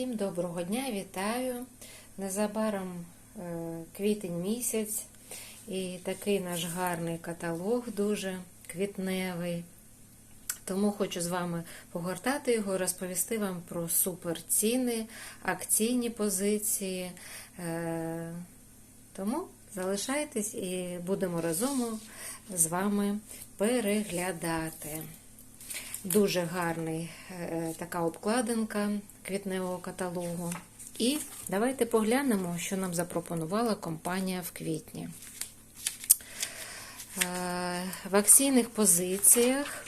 Всім доброго дня, вітаю! Незабаром е, квітень місяць і такий наш гарний каталог, дуже квітневий. Тому хочу з вами погортати його, розповісти вам про суперціни, акційні позиції. Е, Тому залишайтесь і будемо разом з вами переглядати. Дуже гарний е, така обкладинка квітневого каталогу. І давайте поглянемо, що нам запропонувала компанія в квітні. Е, В акційних позиціях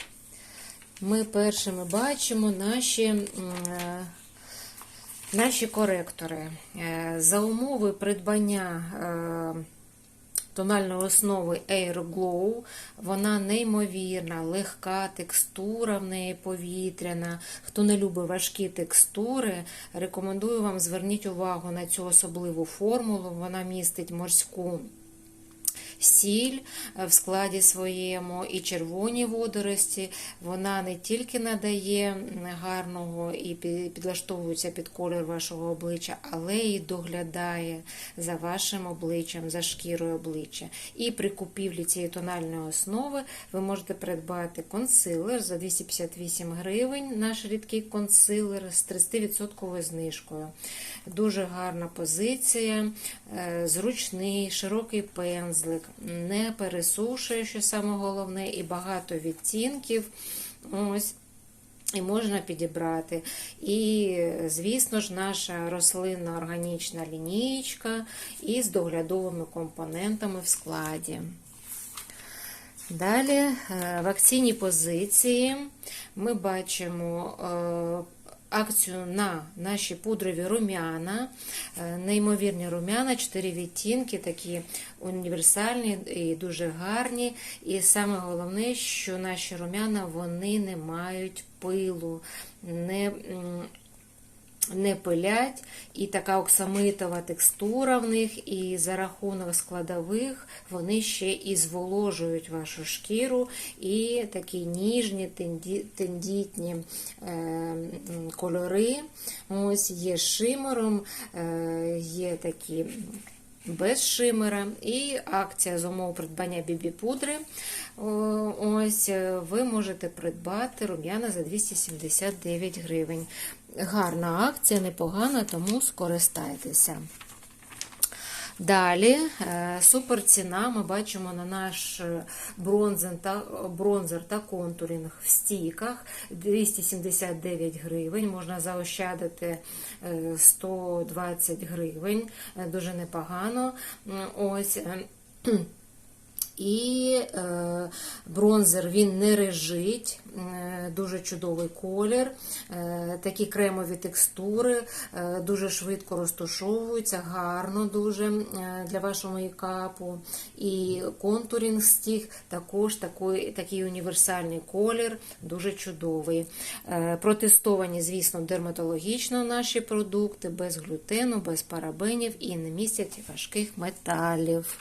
ми першими бачимо наші, е, наші коректори. За умови придбання тональної основи Air Glow, вона неймовірна, легка текстура в неї повітряна. Хто не любить важкі текстури, рекомендую вам зверніть увагу на цю особливу формулу. Вона містить морську. Сіль в складі своєму і червоні водорості, вона не тільки надає гарного і підлаштовується під колір вашого обличчя, але і доглядає за вашим обличчям, за шкірою обличчя. І при купівлі цієї тональної основи ви можете придбати консилер за 258 гривень, наш рідкий консилер з 30% знижкою. Дуже гарна позиція, зручний, широкий пензлик не пересушує, що саме головне, і багато відтінків. Ось. І можна підібрати. І, звісно ж, наша рослинна органічна лінійка із доглядовими компонентами в складі. Далі в акційній позиції ми бачимо акцію на наші пудрові рум'яна, неймовірні рум'яна, 4 відтінки, такі універсальні і дуже гарні. І саме головне, що наші рум'яна вони не мають пилу. не не пилять, і така оксамитова текстура в них, і за рахунок складових вони ще і зволожують вашу шкіру, і такі ніжні, тендітні е, кольори. Ось Є шимером, е, є такі. Без шимера і акція з умов придбання бібі-пудри. Ось ви можете придбати рум'яна за 279 гривень. Гарна акція, непогана, тому скористайтеся. Далі супер ціна ми бачимо на наш бронзер та, бронзер та контуринг в стійках 279 гривень. Можна заощадити 120 гривень, дуже непогано. Ось. І е, бронзер він не режить, е, дуже чудовий колір, е, такі кремові текстури, дуже швидко розташовуються, гарно дуже для вашого мейкапу. І контурінг стіг також такий, такий універсальний колір, дуже чудовий. Протестовані, звісно, дерматологічно наші продукти, без глютену, без парабенів і не містять важких металів.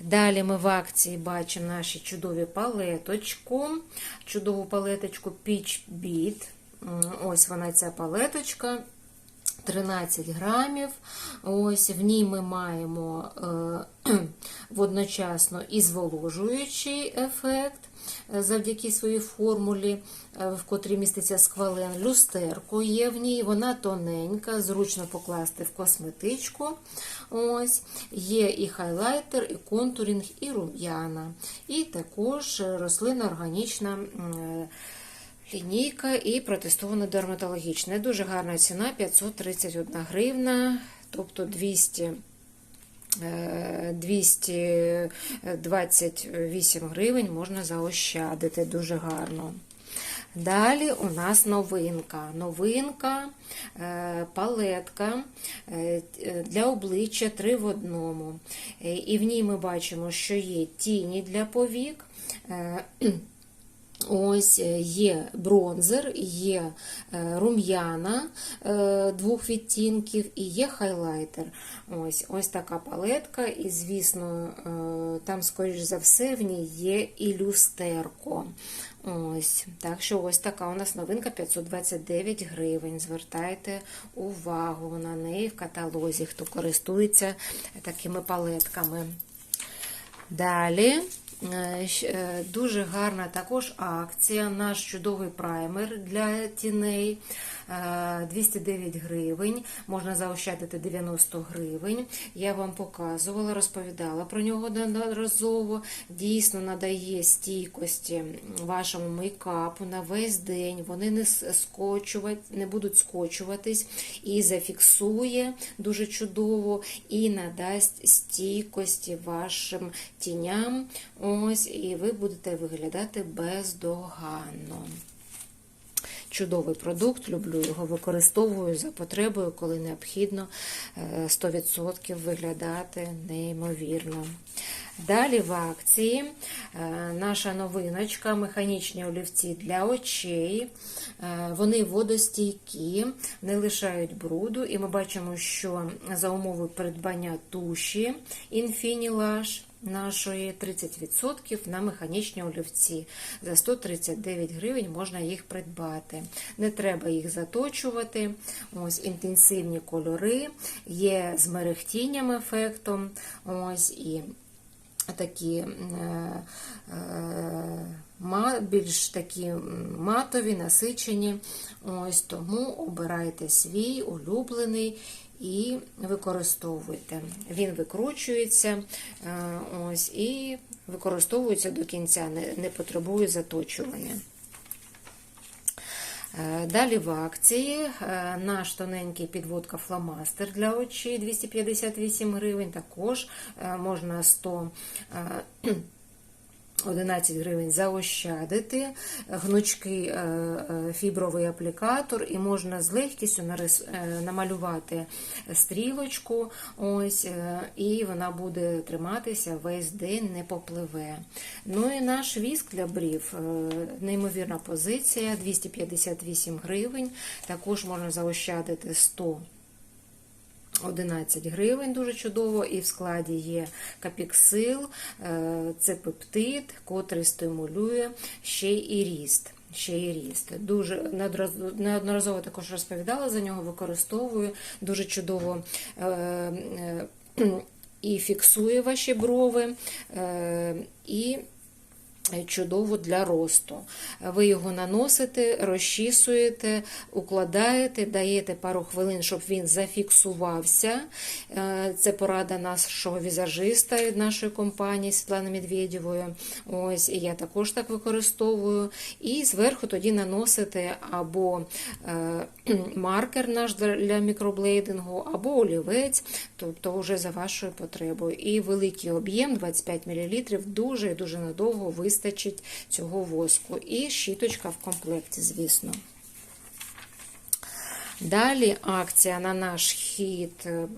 Далі ми в акції бачимо наші чудові палеточку, чудову палеточку Peach Beat. Ось вона ця палеточка. 13 грамів. Ось В ній ми маємо е, водночасно і зволожуючий ефект завдяки своїй формулі, в котрій міститься сквален. Люстерко є в ній, вона тоненька, зручно покласти в косметичку. Ось Є і хайлайтер, і контурінг, і рум'яна. І також рослинна органічна. Лінійка і протестована дерматологічна. Дуже гарна ціна 531 гривна, тобто 200. 228 гривень можна заощадити дуже гарно. Далі у нас новинка. Новинка, палетка для обличчя 3 в одному. І в ній ми бачимо, що є тіні для повік. Ось є бронзер, є рум'яна двох відтінків і є хайлайтер. Ось ось така палетка, і, звісно, там, скоріш за все, в ній є і люстерко. Ось, так що ось така у нас новинка 529 гривень. Звертайте увагу на неї в каталозі, хто користується такими палетками. Далі е, е, дуже гарна також акція. Наш чудовий праймер для тіней. Е, 209 гривень, можна заощадити 90 гривень. Я вам показувала, розповідала про нього неодноразово. Дійсно надає стійкості вашому мейкапу на весь день. Вони не скочувати, не будуть скочуватись і зафіксує дуже чудово, і надасть стійкості вашим тіням. Ось, і ви будете виглядати бездоганно. Чудовий продукт, люблю його, використовую за потребою, коли необхідно е, 100% виглядати неймовірно. Далі в акції е, наша новиночка механічні олівці для очей. Е, Вони водостійкі, не лишають бруду, і ми бачимо, що за умови придбання туші Infinilage нашої 30% на механічні олівці. За 139 гривень можна їх придбати. Не треба їх заточувати. Ось інтенсивні кольори, є з мерехтінням ефектом. Ось і такі е, е, більш такі матові, насичені. Ось тому обирайте свій улюблений і використовуйте. Він викручується е, ось, і використовується до кінця, не, потребує заточування. Е, Далі в акції е, наш тоненький підводка фломастер для очей 258 гривень. Також можна 100 е, 11 гривень заощадити, гнучкий е, е, фібровий аплікатор, і можна з легкістю е, намалювати стрілочку, ось, і вона буде триматися весь день, не попливе. Ну і наш віск для брів, неймовірна позиція, 258 гривень. Також можна заощадити 100 11 гривень, дуже чудово, і в складі є капіксил, е, це пептид, котрий стимулює ще і ріст. Ще і ріст. Дуже неодноразово- також розповідала за нього, використовую дуже чудово е, е, і фіксує ваші брови, і чудово для росту. Ви його наносите, розчісуєте, укладаєте, даєте пару хвилин, щоб він зафіксувався. Е, Це порада нашого візажиста від нашої компанії Світлани Медведєвої. Ось, я також так використовую. І зверху тоді наносите або е, маркер наш для мікроблейдингу, або олівець, тобто вже за вашою потребою. І великий об'єм 25 мл дуже і дуже надовго вистачить цього воску. І щіточка в комплекті, звісно. Далі акція на наш хід е,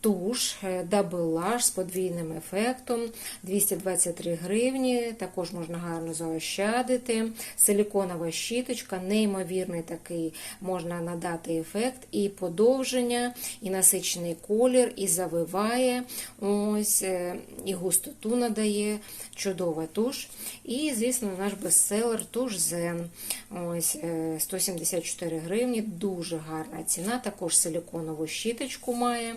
туш е, Lash з подвійним ефектом 223 гривні. Також можна гарно заощадити. Силіконова щіточка, неймовірний такий можна надати ефект і подовження, і насичений колір, і завиває, ось, е, і густоту надає. Чудова туш. І, звісно, наш бестселер туш Zen. Ось е, 174 гривні, дуже гарна ціна. Також силіконову щіточку має,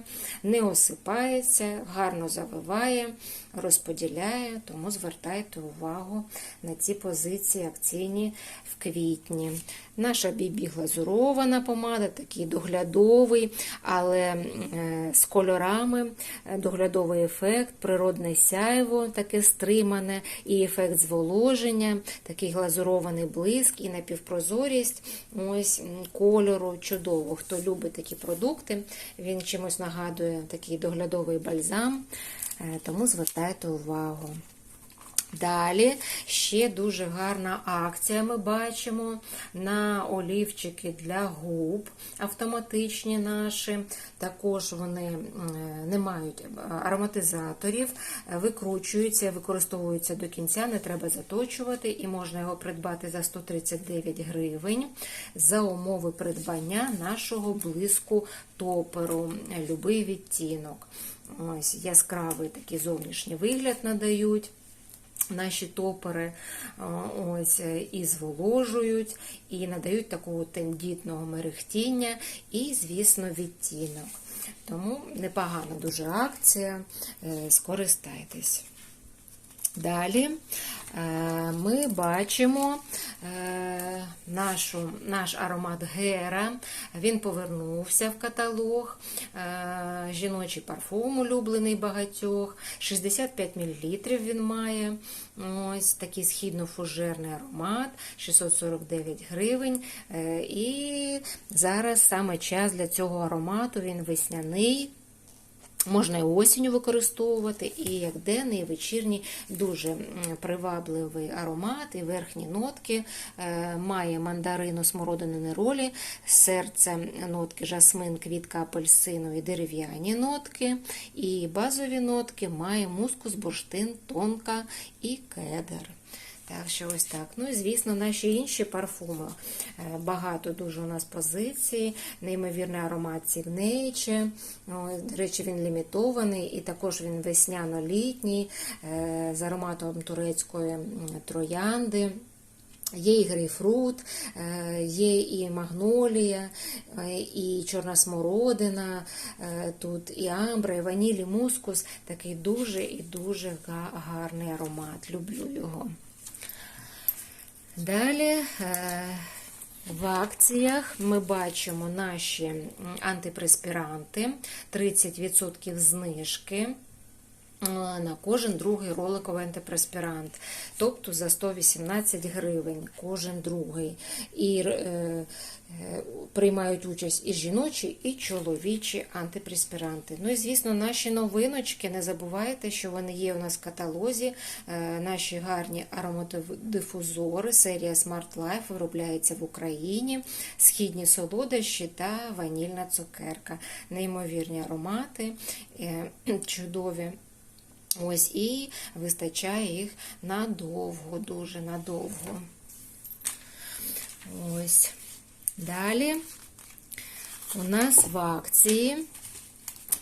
не осипається, гарно завиває, розподіляє, тому звертайте увагу на ці позиції акційні в квітні. Наша бібі глазурована помада, такий доглядовий, але е, з кольорами, е, доглядовий ефект, природне сяйво, таке стримане, і ефект зволоження, такий глазурований блиск і напівпрозорість ось кольору. Чудово. Хто любить такі продукти, він чимось нагадує такий доглядовий бальзам, е, тому звертайте увагу. Далі ще дуже гарна акція. Ми бачимо на олівчики для губ автоматичні наші. Також вони не мають ароматизаторів, е, викручуються, використовуються до кінця, не треба заточувати, і можна його придбати за 139 гривень за умови придбання нашого блиску топеру, любий відтінок. Ось яскравий такий зовнішній вигляд надають. Наші топери ось е, і зволожують, і надають такого тендітного мерехтіння, і, звісно, відтінок. Тому непогана дуже акція, е, скористайтесь. Далі е, ми бачимо е, нашу, наш аромат Гера. Він повернувся в каталог. Е, Жіночий парфум улюблений багатьох. 65 мл він має. Ось такий східно-фужерний аромат, 649 гривень. І зараз саме час для цього аромату. Він весняний. Можна і осінню використовувати, і як денний, і вечірній дуже привабливий аромат, і верхні нотки. Е, має мандарину, смородину неролі, серце нотки, жасмин, квітка апельсину і дерев'яні нотки. І базові нотки має мускус, бурштин, тонка і кедр. Так, що ось так. Ну і звісно, наші інші парфуми. Е, багато дуже у нас позицій, неймовірний аромат Signature. До речі, він лімітований, і також він весняно-літній, е, з ароматом турецької троянди. Є і грейпфрут, е, є і магнолія, і чорна смородина, тут і амбра, і ваніль, і мускус. Такий дуже і дуже гарний аромат. Люблю його. Далі в акціях ми бачимо наші антипреспіранти, 30% знижки. На кожен другий роликовий антипреспірант, тобто за 118 гривень кожен другий. І е, е, приймають участь і жіночі, і чоловічі антипреспіранти. Ну і звісно, наші новиночки. Не забувайте, що вони є у нас в каталозі. Е, наші гарні ароматодифузори, серія Smart Life виробляється в Україні, східні солодощі та ванільна цукерка. Неймовірні аромати, е, чудові. Ось і вистачає їх надовго, дуже надовго. Ось. Далі у нас в акції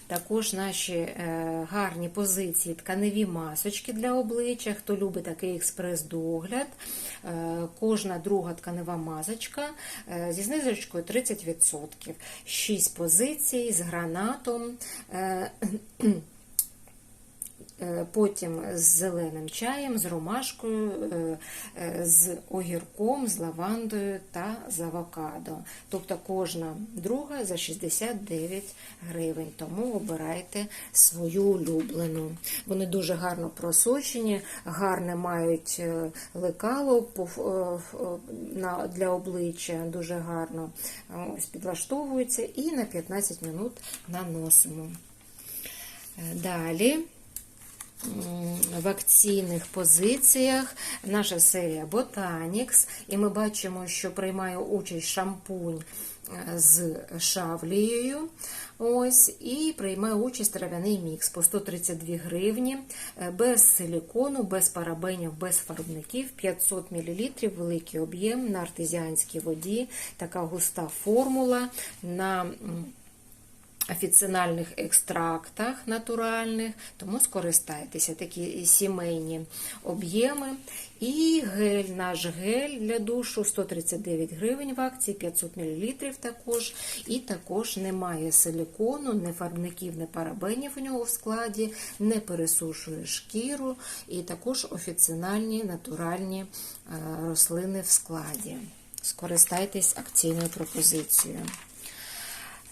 також наші е, гарні позиції, тканеві масочки для обличчя. Хто любить такий експрес-догляд, е, кожна друга тканева масочка е, зі знижечкою 30%. 6 позицій з гранатом. Е, потім з зеленим чаєм, з ромашкою, е, е, з огірком, з лавандою та з авокадо. Тобто кожна друга за 69 гривень. Тому обирайте свою улюблену. Вони дуже гарно просочені, гарне мають лекало для обличчя, дуже гарно ось підлаштовуються і на 15 минут наносимо. Далі в акційних позиціях наша серія Botanix, і ми бачимо, що приймає участь шампунь е, з шавлією. Ось, І приймає участь трав'яний мікс по 132 гривні, е, без силікону, без парабенів, без фарбників, 500 мл, великий об'єм на артезіанській воді, така густа формула. на офіціональних екстрактах натуральних, тому скористайтеся такі сімейні об'єми. І гель, наш гель для душу 139 гривень в акції, 500 мл також. І також немає силикону, не фарбників, не парабенів у нього в складі, не пересушує шкіру, і також офіціональні натуральні е, рослини в складі. Скористайтесь акційною пропозицією.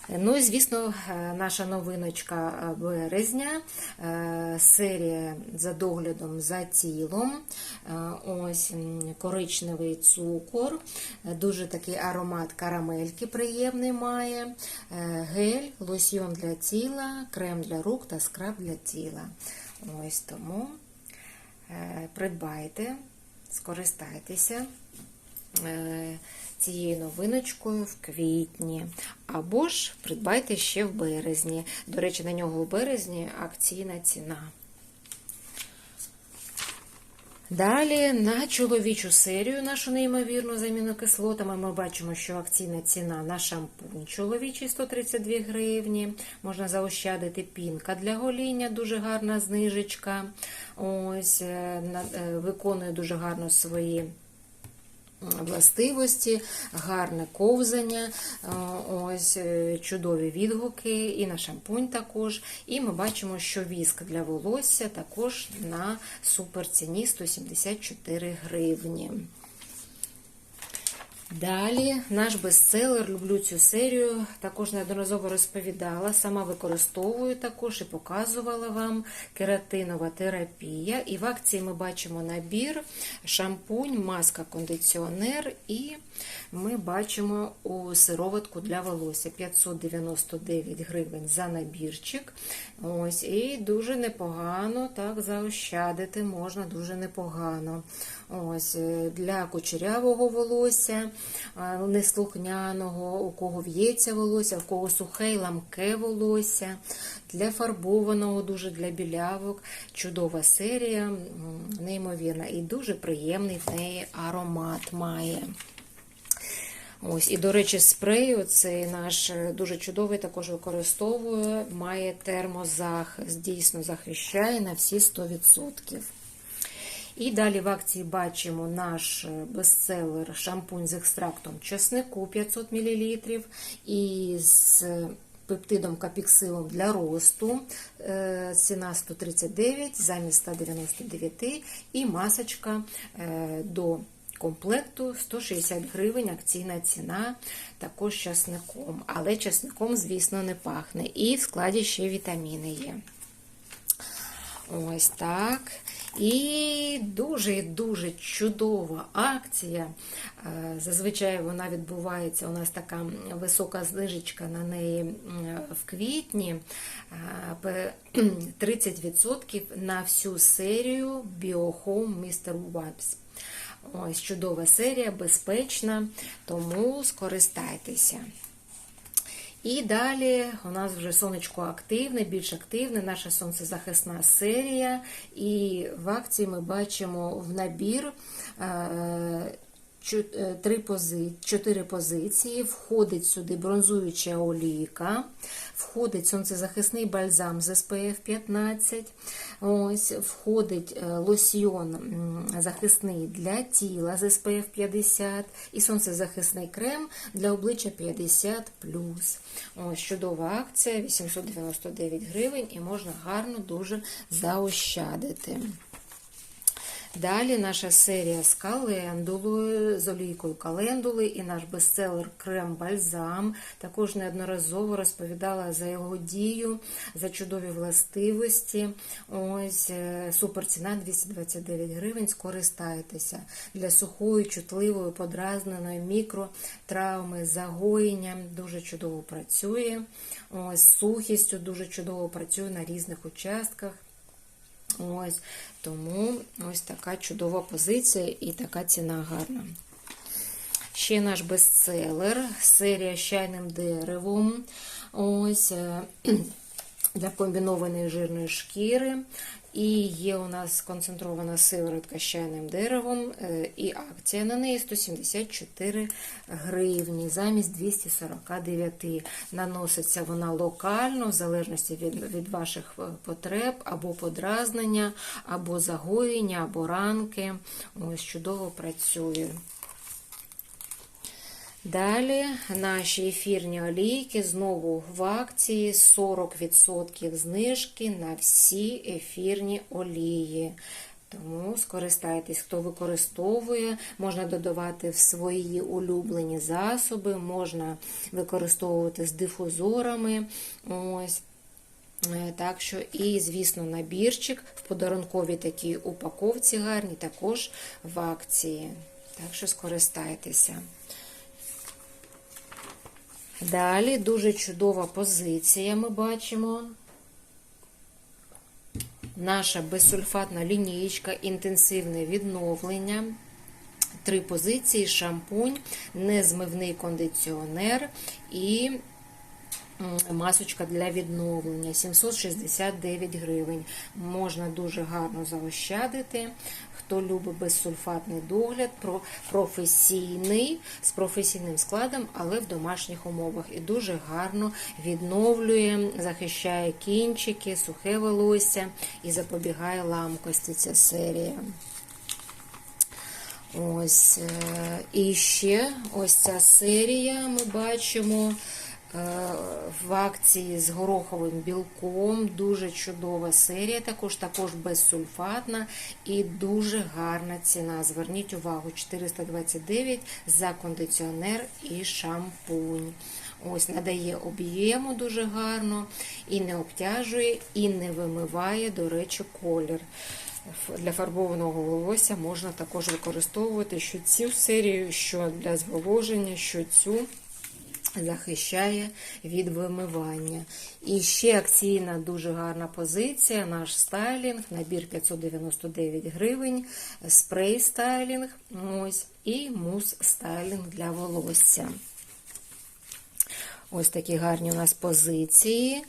Ну і, звісно, е, наша новиночка е, березня, е, серія за доглядом за тілом. Ось коричневий цукор, дуже такий аромат карамельки приємний має, гель, лосьйон для тіла, крем для рук та скраб для тіла. Ось тому придбайте, скористайтеся цією новиночкою в квітні. Або ж придбайте ще в березні. До речі, на нього в березні акційна ціна. Далі на чоловічу серію, нашу неймовірну заміну кислотами, ми бачимо, що акційна ціна на шампунь чоловічий 132 гривні. Можна заощадити пінка для гоління, дуже гарна знижечка. Ось, е, е, виконує дуже гарно свої властивості, гарне ковзання, е, ось е, чудові відгуки, і на шампунь також. І ми бачимо, що віск для волосся також на суперціні 174 гривні. Далі наш бестселер, люблю цю серію, також неодноразово розповідала, сама використовую також і показувала вам кератинова терапія. І в акції ми бачимо набір, шампунь, маска, кондиціонер, і ми бачимо у сироватку для волосся 599 гривень за набірчик. Ось, І дуже непогано так заощадити можна, дуже непогано. Ось, е, Для кучерявого волосся, неслухняного, у кого в'ється волосся, у кого сухе й ламке волосся, для фарбованого, дуже для білявок. Чудова серія, неймовірна і дуже приємний в неї аромат має. Ось, і, до речі, спрей, оцей наш е, дуже чудовий, також використовую, має термозахист, дійсно захищає на всі 100%. І далі в акції бачимо наш е, бестселер шампунь з екстрактом чеснику 500 мл і з пептидом капіксилом для росту. Е, Ціна 139 замість 199 і масочка е, до комплекту 160 гривень, акційна ціна, також часником. Але часником, звісно, не пахне. І в складі ще вітаміни є. Ось так. І дуже дуже чудова акція. Е, Зазвичай вона відбувається. У нас така висока знижечка на неї в квітні. Е, пе- 30% на всю серію BioHome Mr. Wipes. Ось чудова серія, безпечна, тому скористайтеся. І далі у нас вже сонечко активне, більш активне, наша сонцезахисна серія. І в акції ми бачимо в набір е, три пози- чотири позиції. Входить сюди бронзуюча олійка, входить сонцезахисний бальзам з SPF 15, ось, входить е, лосьйон захисний для тіла з SPF 50 і сонцезахисний крем для обличчя 50+. Ось чудова акція, 899 гривень і можна гарно дуже заощадити. Далі наша серія з календулою, з олійкою календули і наш бестселер крем-бальзам. Також неодноразово розповідала за його дію, за чудові властивості. Ось е, суперціна 229 гривень. Скористайтеся для сухої, чутливої, подразненої мікротравми, загоєння. Дуже чудово працює. Ось сухістю дуже чудово працює на різних участках. Ось тому ось така чудова позиція і така ціна гарна. Ще наш бестселер, серія з чайним деревом. Ось е, для комбінованої жирної шкіри. І є у нас концентрована сиворотка з чайним деревом, е, і акція на неї 174 гривні замість 249. Наноситься вона локально, в залежності від, від ваших е, потреб, або подразнення, або загоєння, або ранки. Ось чудово працює. Далі наші ефірні олійки знову в акції 40% знижки на всі ефірні олії. Тому скористайтесь, хто використовує, можна додавати в свої улюблені засоби, можна використовувати з дифузорами. Ось. Е, Так що, і, звісно, набірчик в подарунковій такій упаковці гарній, також в акції. Так що скористайтеся. Далі дуже чудова позиція ми бачимо. Наша безсульфатна лінієчка, інтенсивне відновлення. Три позиції: шампунь, незмивний кондиціонер і масочка для відновлення 769 гривень. Можна дуже гарно заощадити. Хто любить безсульфатний догляд, про професійний з професійним складом, але в домашніх умовах. І дуже гарно відновлює, захищає кінчики, сухе волосся і запобігає ламкості. Ця серія. Ось. е, І ще ось ця серія ми бачимо в акції з гороховим білком. Дуже чудова серія, також також безсульфатна і дуже гарна ціна. Зверніть увагу, 429 за кондиціонер і шампунь. Ось надає об'єму дуже гарно, і не обтяжує, і не вимиває, до речі, колір. Для фарбованого волосся можна також використовувати що цю серію, що для зволоження, що цю захищає від вимивання. І ще акційна дуже гарна позиція, наш стайлінг, набір 599 гривень, спрей стайлінг, ось, і мус стайлінг для волосся. Ось такі гарні у нас позиції.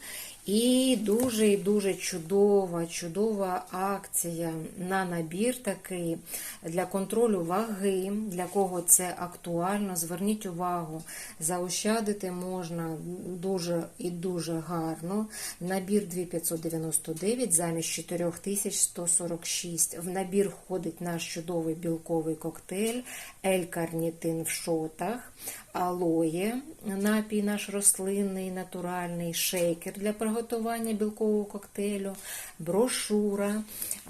І дуже і дуже чудова, чудова акція на набір такий для контролю ваги, для кого це актуально. Зверніть увагу, заощадити можна дуже і дуже гарно. Набір 2599 замість 4146. В набір входить наш чудовий білковий коктейль, ель-карнітин в шотах, алоє, напій наш рослинний, натуральний, шейкер для приготування білкового коктейлю, брошура.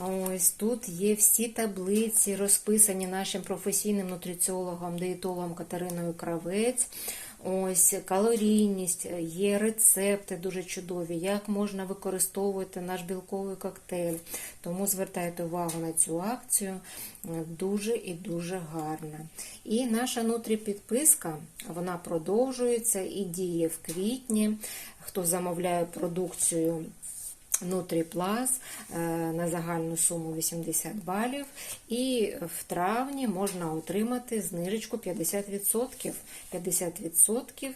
Ось тут є всі таблиці, розписані нашим професійним нутриціологом, диєтологом Катериною Кравець. Ось калорійність, є рецепти дуже чудові, як можна використовувати наш білковий коктейль. Тому звертайте увагу на цю акцію, дуже і дуже гарна. І наша нутрі-підписка, вона продовжується і діє в квітні. Хто замовляє продукцію Нутріплас е, на загальну суму 80 балів. І в травні можна отримати знижечку 50%. 50%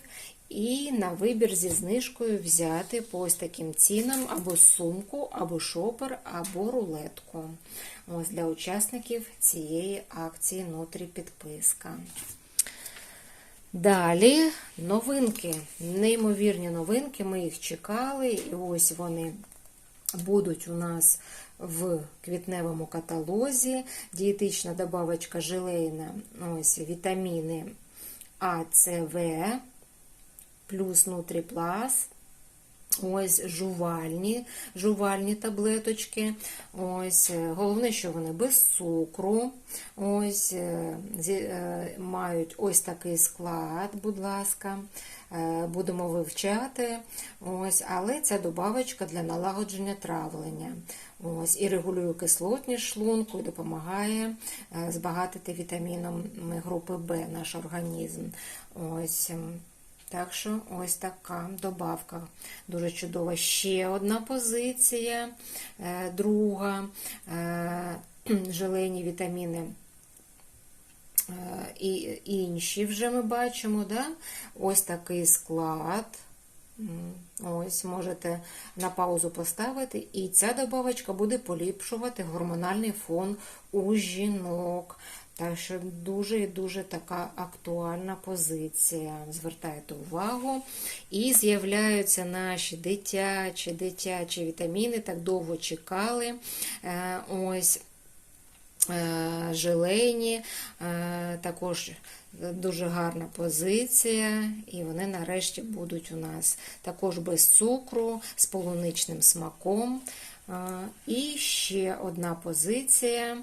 і на вибір зі знижкою взяти по ось таким цінам або сумку, або шопер, або рулетку. Ось для учасників цієї акції Нутрі підписка. Далі новинки, неймовірні новинки, ми їх чекали, і ось вони будуть у нас в квітневому каталозі. Дієтична добавочка желейна, ось вітаміни А, С, В, плюс Нутріплас. Ось жувальні, жувальні таблеточки. Ось, Головне, що вони без цукру. Ось, зі, е, Мають ось такий склад, будь ласка, е, будемо вивчати. Ось, Але ця добавочка для налагодження травлення. Ось, І регулює кислотність шлунку і допомагає е, збагатити вітамінами групи В наш організм. Ось. Так що ось така добавка дуже чудова. Ще одна позиція, е, друга, е, желейні вітаміни. е, І інші вже ми бачимо, да? ось такий склад. Ось, можете на паузу поставити, і ця добавочка буде поліпшувати гормональний фон у жінок. Так що дуже і дуже така актуальна позиція. Звертайте увагу. І з'являються наші дитячі, дитячі вітаміни, так довго чекали. Е, Ось е, желейні, е, також дуже гарна позиція, і вони нарешті будуть у нас також без цукру, з полуничним смаком. Е, І ще одна позиція.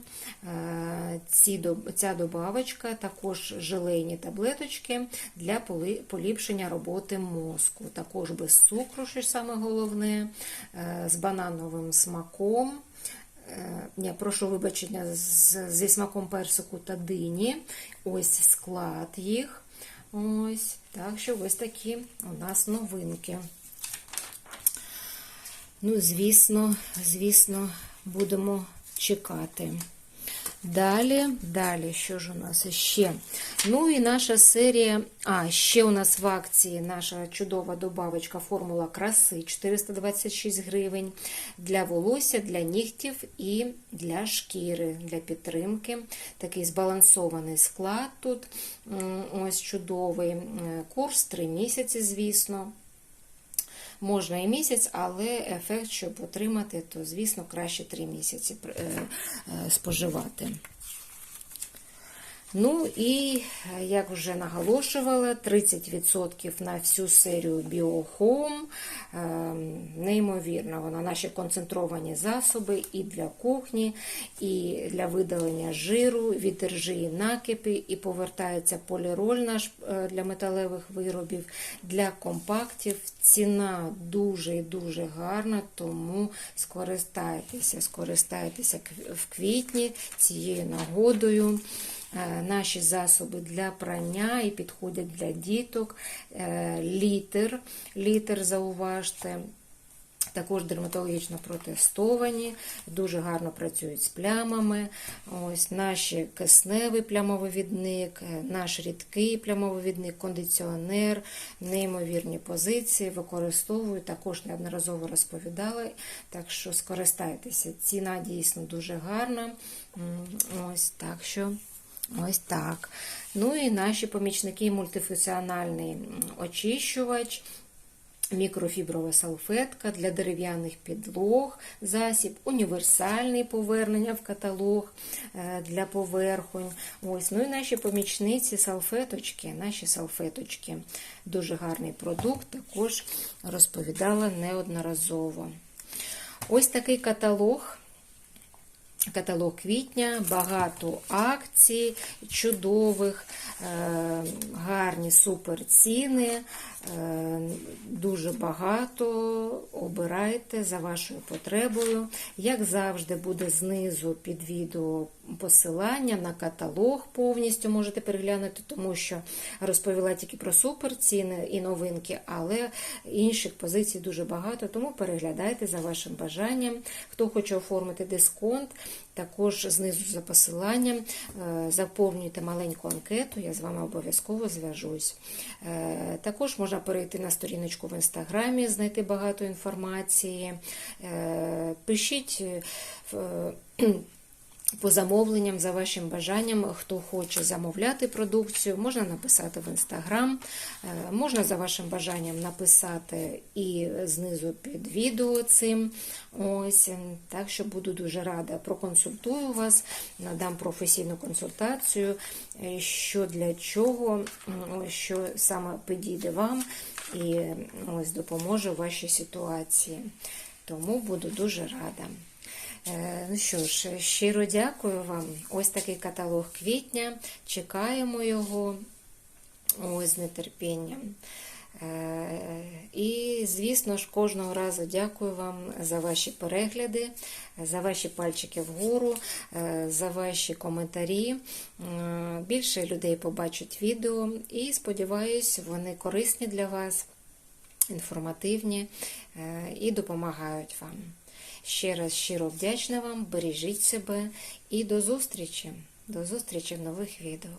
Е, ця добавочка, також желейні таблеточки для поліпшення роботи мозку. Також без цукру, що саме головне, е, з банановим смаком. Е, Ні, прошу вибачення, зі смаком персику та дині. Ось склад їх. Ось, так що ось такі у нас новинки. Ну, звісно, звісно, будемо чекати. Далі, далі, що ж у нас ще? Ну і наша серія. А, ще у нас в акції наша чудова добавочка формула краси 426 гривень для волосся, для нігтів і для шкіри, для підтримки. Такий збалансований склад тут. Ось чудовий Е, курс, 3 місяці, звісно. Можна і місяць, але ефект, щоб отримати, то, звісно, краще 3 місяці е, е, споживати. Ну і, е, як вже наголошувала, 30% на всю серію BioHome. Е, Неймовірно, вона наші концентровані засоби і для кухні, і для видалення жиру, від іржі накипи, і повертається поліроль наш е, для металевих виробів, для компактів. Ціна дуже і дуже гарна, тому скористайтеся, скористайтеся в квітні цією нагодою. Е, Наші засоби для прання і підходять для діток. Е, Літр, літр зауважте. Також дерматологічно протестовані, дуже гарно працюють з плямами. Ось Наші кисневий плямовивідник, е, наш рідкий плямовивідник, кондиціонер, неймовірні позиції, використовую, також неодноразово розповідала, так що скористайтеся. Ціна дійсно дуже гарна. Ось так що. Ось так. Ну і наші помічники мультифункціональний очищувач. Мікрофіброва салфетка для дерев'яних підлог, засіб, універсальний повернення в каталог е, для поверхонь. Ось, ну і наші помічниці салфеточки, наші салфеточки. Дуже гарний продукт, також розповідала неодноразово. Ось такий каталог. Каталог квітня, багато акцій, чудових, гарні суперціни, е, дуже багато. Обирайте за вашою потребою. Як завжди, буде знизу під відео посилання на каталог повністю можете переглянути, тому що розповіла тільки про суперціни і новинки, але інших позицій дуже багато, тому переглядайте за вашим бажанням. Хто хоче оформити дисконт, також знизу за посиланням е, заповнюйте маленьку анкету, я з вами обов'язково зв'яжусь. Е, Також можна перейти на сторіночку в інстаграмі, знайти багато інформації. Е, Пишіть. По замовленням, за вашим бажанням, хто хоче замовляти продукцію, можна написати в інстаграм, е, можна за вашим бажанням написати і знизу під відео цим. Ось, так що буду дуже рада. Проконсультую вас, надам професійну консультацію, е, що для чого, що саме підійде вам і ось допоможе вашій ситуації. Тому буду дуже рада. Е, Ну що ж, щиро дякую вам. Ось такий каталог квітня. Чекаємо його з нетерпінням. Е, І, звісно ж, кожного разу дякую вам за ваші перегляди, за ваші пальчики вгору, е, за ваші коментарі. Більше людей побачать відео і сподіваюся, вони корисні для вас, інформативні і допомагають вам. Ще раз щиро вдячна вам, бережіть себе і до зустрічі. До зустрічі в нових відео.